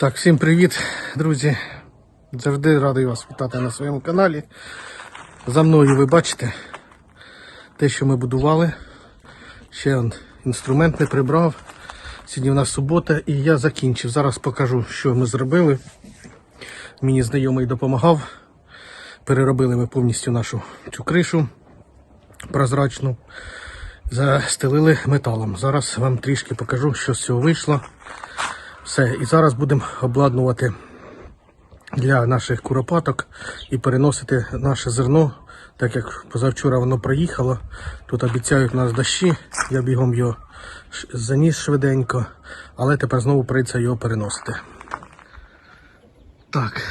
Так, всім привіт, друзі. Завжди радий вас вітати на своєму каналі. За мною ви бачите те, що ми будували. Ще он, інструмент не прибрав. Сьогодні у нас субота і я закінчив. Зараз покажу, що ми зробили. Мені знайомий допомагав. Переробили ми повністю нашу цю кришу прозрачну. Застелили металом. Зараз вам трішки покажу, що з цього вийшло. Все, і зараз будемо обладнувати для наших куропаток і переносити наше зерно, так як позавчора воно проїхало. Тут обіцяють нас дощі, я бігом його заніс швиденько, але тепер знову прийдеться його переносити. Так.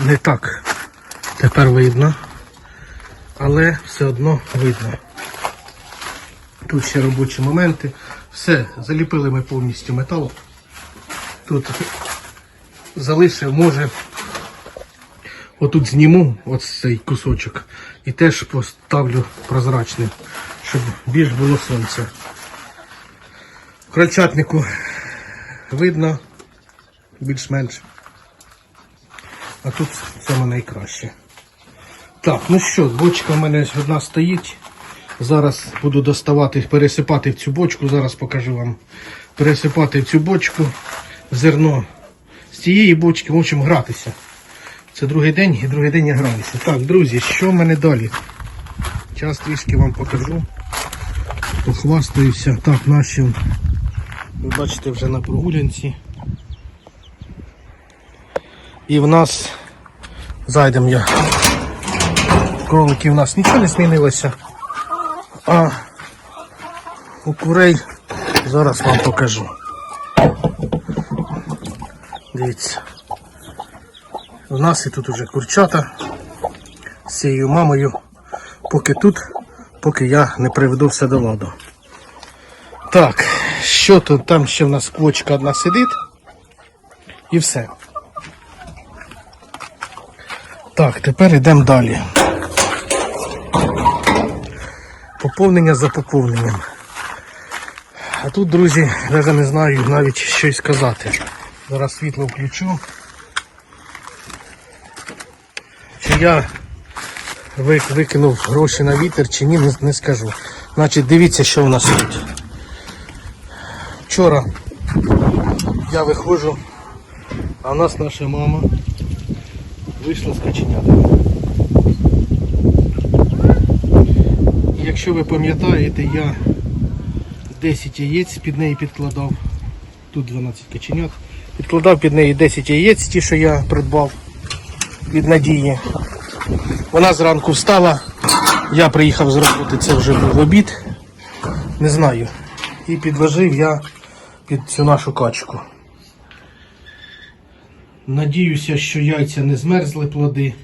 Не так тепер видно, але все одно видно. Тут ще робочі моменти. Все, заліпили ми повністю метал. Тут залишив, може, отут зніму от цей кусочок і теж поставлю прозрачним, щоб більш було сонця. Крольчатнику видно більш-менш. А тут саме найкраще. Так, ну що, бочка в мене одна стоїть. Зараз буду доставати, пересипати в цю бочку, зараз покажу вам. Пересипати в цю бочку зерно з цієї бочки, в общем, гратися. Це другий день і другий день я граюся. Так, друзі, що в мене далі? Зараз трішки вам покажу. Похвастаюся. Так, наші, ви бачите, вже на прогулянці. І в нас зайдемо я. Кроликів у нас нічого не змінилося. А у курей зараз вам покажу. Дивіться. У нас і тут уже курчата з цією мамою. Поки тут, поки я не приведу все до ладу. Так, що тут? Там ще в нас квочка одна сидить. І все. Так, тепер йдемо далі. Поповнення за поповненням. А тут, друзі, навіть не знаю навіть що й сказати. Зараз світло включу. Чи я викинув гроші на вітер, чи ні, не, скажу. Значить, дивіться, що в нас тут. Вчора я виходжу, а в нас наша мама вийшла з каченятами. Якщо ви пам'ятаєте, я 10 яєць під неї підкладав. Тут 12 каченят. Підкладав під неї 10 яєць, ті, що я придбав від надії. Вона зранку встала. Я приїхав з роботи, це вже був обід. Не знаю. І підложив я під цю нашу качку. Надіюся, що яйця не змерзли плоди.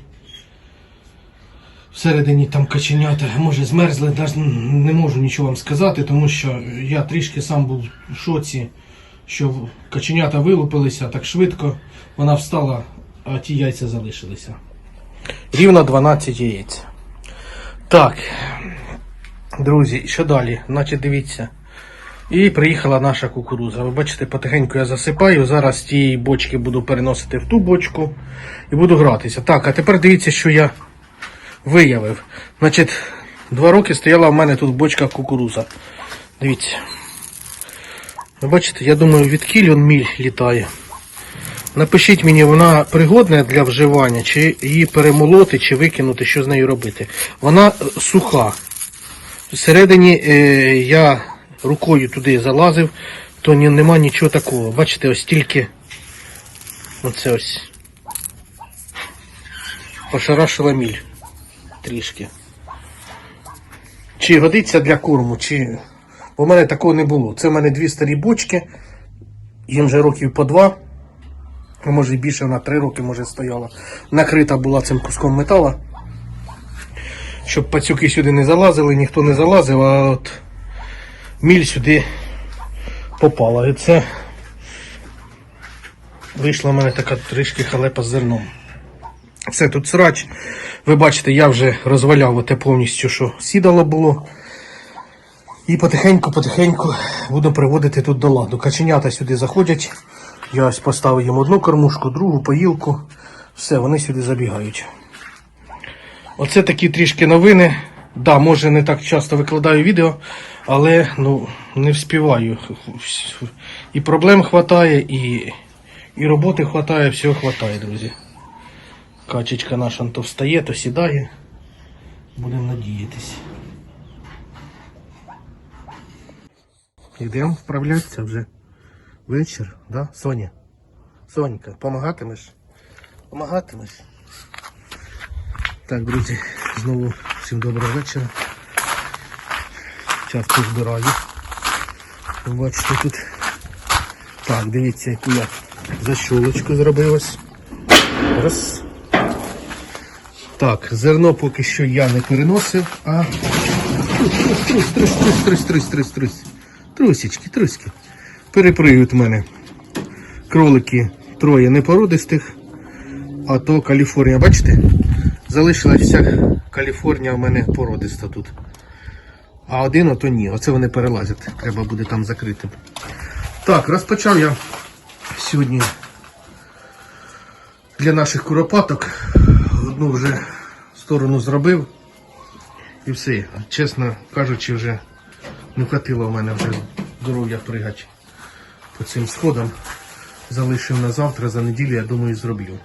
Всередині там каченята, може змерзли, навіть не можу нічого вам сказати, тому що я трішки сам був в шоці, що каченята вилупилися так швидко. Вона встала, а ті яйця залишилися. Рівно 12 яєць. Так, друзі, що далі? Значить, дивіться. І приїхала наша кукуруза. Ви бачите, потихеньку я засипаю. Зараз тієї бочки буду переносити в ту бочку і буду гратися. Так, а тепер дивіться, що я виявив. Значить, два роки стояла в мене тут бочка кукуруза. Дивіться. Ви бачите, я думаю, від кіль міль літає. Напишіть мені, вона пригодна для вживання, чи її перемолоти, чи викинути, що з нею робити. Вона е, суха. Всередині е, я рукою туди залазив, то нема нічого такого. Бачите, ось тільки оце ось. Пошарашила міль трішки. Чи годиться для корму, чи. Бо в мене такого не було. Це в мене дві старі бочки, їм вже років по два. може і більше вона три роки може стояла. Накрита була цим куском метала. Щоб пацюки сюди не залазили, ніхто не залазив, а от міль сюди попала. І це вийшла в мене така трішки халепа з зерном. Все тут срач. Ви бачите, я вже розваляв оте повністю, що сідало було. І потихеньку-потихеньку буду приводити тут до ладу. Каченята сюди заходять. Я ось поставив їм одну кормушку, другу поїлку. Все, вони сюди забігають. Оце такі трішки новини. Да, може не так часто викладаю відео, але ну, не вспіваю. І проблем хватає, і, і роботи хватає, всього хватає, друзі. Качечка наша то встає, то сідає. Будемо надіятись. Йдемо вправлятися вже. Вечір, да? Соня? Сонька, помагатимеш? Помагатимеш? Так, друзі, знову всім доброго вечора. Час позбираю. Ви Бачите тут. Так, дивіться, яку я защолочку зробив ось. Раз. Так, зерно поки що я не переносив, а. Трус, трус, трус, трус, трус, трус, трус. Трусічки, труськи. Переприють в мене. Кролики троє непородистих, а то Каліфорнія, бачите? Залишилась вся Каліфорнія в мене породиста тут. А один ото ні. Оце вони перелазять. Треба буде там закрити. Так, розпочав я сьогодні для наших куропаток. Одну вже сторону зробив. І все. Чесно кажучи, вже не хватило в мене вже здоров'я пригати по цим сходам. Залишив на завтра, за неділю, я думаю, зроблю.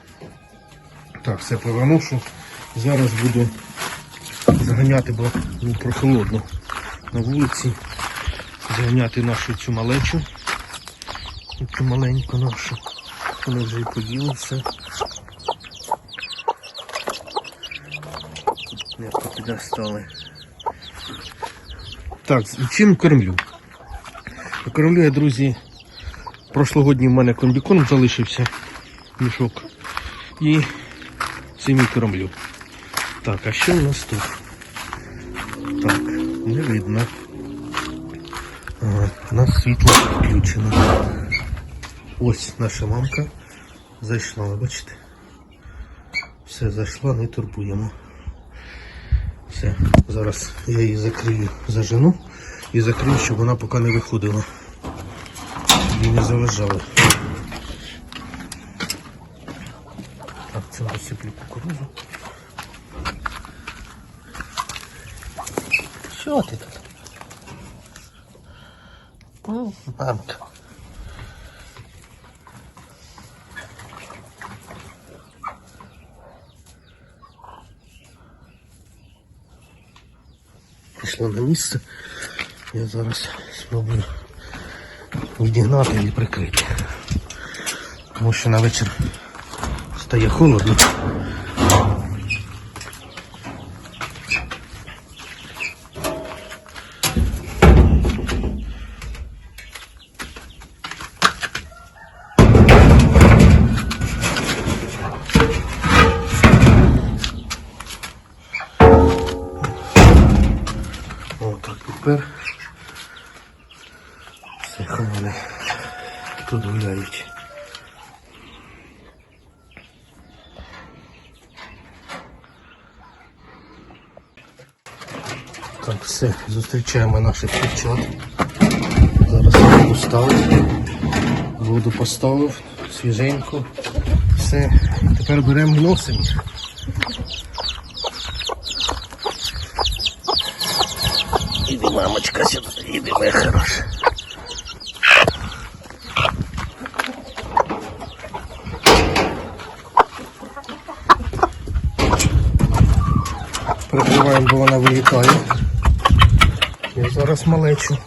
Так, все повернушу. Зараз буду заганяти, бо ну, прохолодно на вулиці. Заганяти нашу цю малечу. Цю маленьку нашу. Вони вже і поїли все. М'яко підостали. Так, чим кормлю? Кормлю я, друзі, прошлогодній в мене комбікорм залишився мішок. І цим кормлю. Так, а що в нас тут? Так, не видно. Ага, у нас світло включено. Ось наша мамка зайшла, бачите? Все, зайшла, не турбуємо. Зараз я її закрию, зажену і закрию, щоб вона поки не виходила. Їй не заважала. Так, це розсиплю кукурузу. Що ти тут? Ну, мамка. Пішла на місце. Я зараз спробую відігнати і прикрити. Тому що на вечір стає холодно. Тепер все хай вони тут гуляють. Так, все, зустрічаємо наших дівчат. Зараз воду ставив. Воду поставив, свіженьку. Все. Тепер беремо і носимо. їх. Іди, мамочка, сюди, іди, моя хороша. Прикриваємо, бо вона вилітає. Я зараз малечу.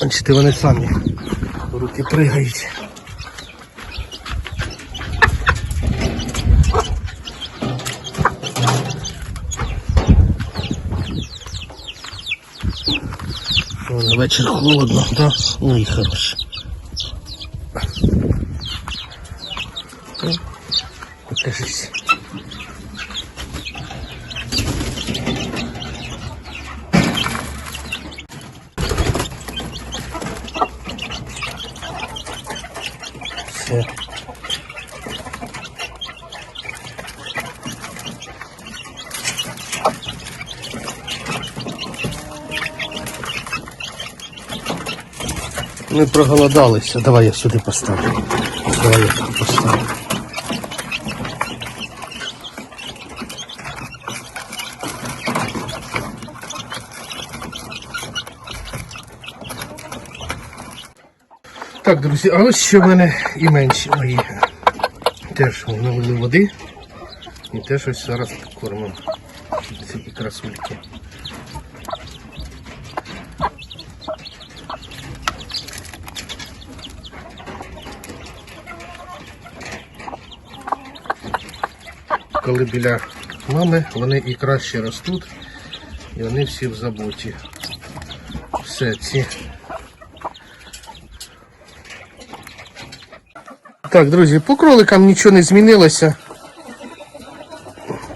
Бачите, вони самі руки пригають. Вечір холодно, да? Ой, хорош. Покажись. Все. Не проголодалися. Давай я сюди поставлю. Давай я тут поставлю. Так, друзі, а ось ще в мене і менші мої. Теж налили води. І теж ось зараз покормимо ці красульки. Коли біля мами, вони і краще ростуть, і вони всі в заботі. Все, ці. Так, друзі, по кроликам нічого не змінилося.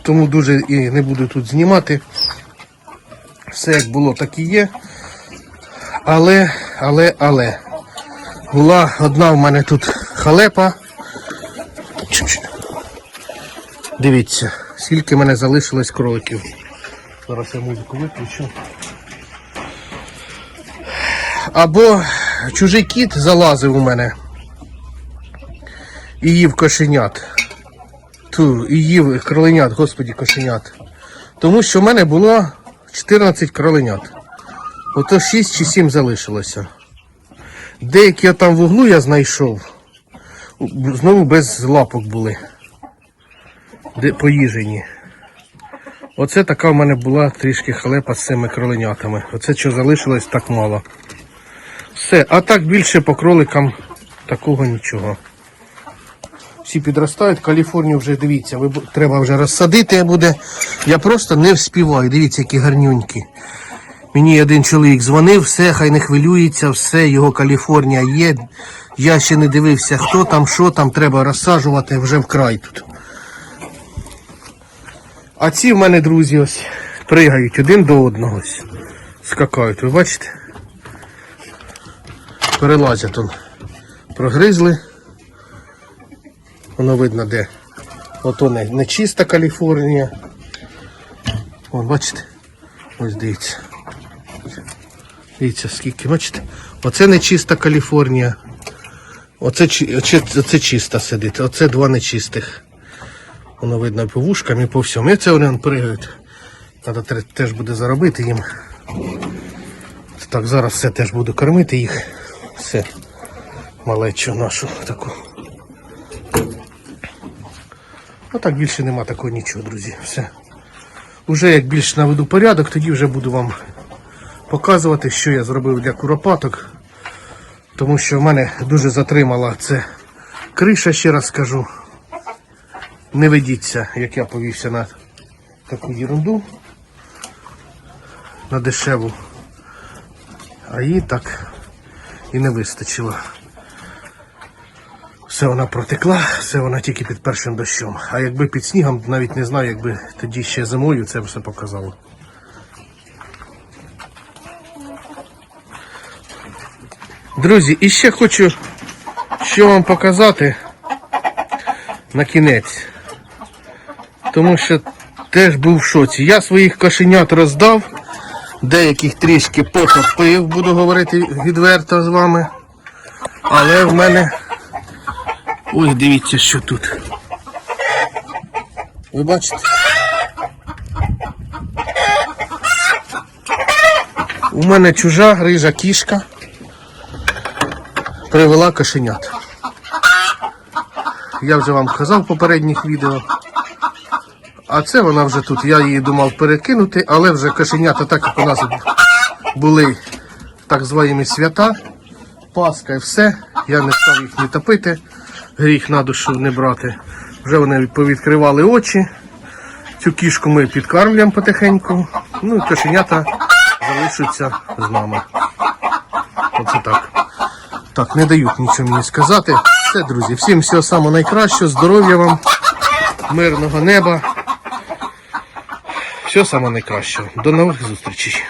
Тому дуже і не буду тут знімати. Все як було, так і є. Але, але, але. Була одна в мене тут халепа. Чуть-чуть. Дивіться, скільки в мене залишилось кроликів. Зараз я музику виключу. Або чужий кіт залазив у мене і їв кошенят. Ту, і їв кроленят, господі, кошенят. Тому що в мене було 14 кроленят. Ото 6 чи 7 залишилося. Деякі я там в углу я знайшов. Знову без лапок були. Де поїжені. Оце така в мене була трішки халепа з цими кроленятами. Оце що залишилось так мало. Все, а так більше по кроликам такого нічого. Всі підростають, Каліфорнію вже дивіться, треба вже розсадити буде. Я просто не вспіваю. Дивіться, які гарнюнькі. Мені один чоловік дзвонив, все, хай не хвилюється, все, його Каліфорнія є. Я ще не дивився, хто там, що там, треба розсаджувати вже вкрай тут. А ці в мене друзі ось пригають один до одного. Скакають, ви бачите? Перелазять он. Прогризли. Воно видно де. Ото не, не чиста Каліфорнія. Вон, бачите? Ось дивіться. Дивіться, скільки, бачите? Оце не чиста Каліфорнія. Оце, оце, оце чиста сидить, оце два нечистих. Воно видно по вушкам і по всьому. І це вони пригають. Треба теж буде заробити їм. Так, зараз все теж буду кормити їх. Все. Малечу нашу таку. А так більше нема такого нічого, друзі. Все. Уже як більш наведу порядок, тоді вже буду вам показувати, що я зробив для куропаток. Тому що в мене дуже затримала це криша, ще раз скажу. Не ведіться, як я повівся на таку ерунду, на дешеву. А їй так і не вистачило. Все вона протекла, все вона тільки під першим дощом. А якби під снігом, навіть не знаю, якби тоді ще зимою це все показало. Друзі, і ще хочу що вам показати на кінець. Тому що теж був в шоці. Я своїх кошенят роздав, деяких трішки потопив, буду говорити відверто з вами. Але в мене Ой, дивіться, що тут. Ви бачите? У мене чужа рижа кішка привела кошенят. Я вже вам казав в попередніх відео. А це вона вже тут. Я її думав перекинути, але вже кошенята, так як у нас були так звані свята, Пасха і все. Я не став їх не топити, гріх на душу не брати. Вже вони повідкривали очі. Цю кішку ми підкармлюємо потихеньку. Ну і кошенята залишаться з нами. Оце так. Так, не дають нічого мені сказати. Все, друзі, всім всього найкращого, здоров'я вам, мирного неба. Всього самого найкращого. До нових зустрічей.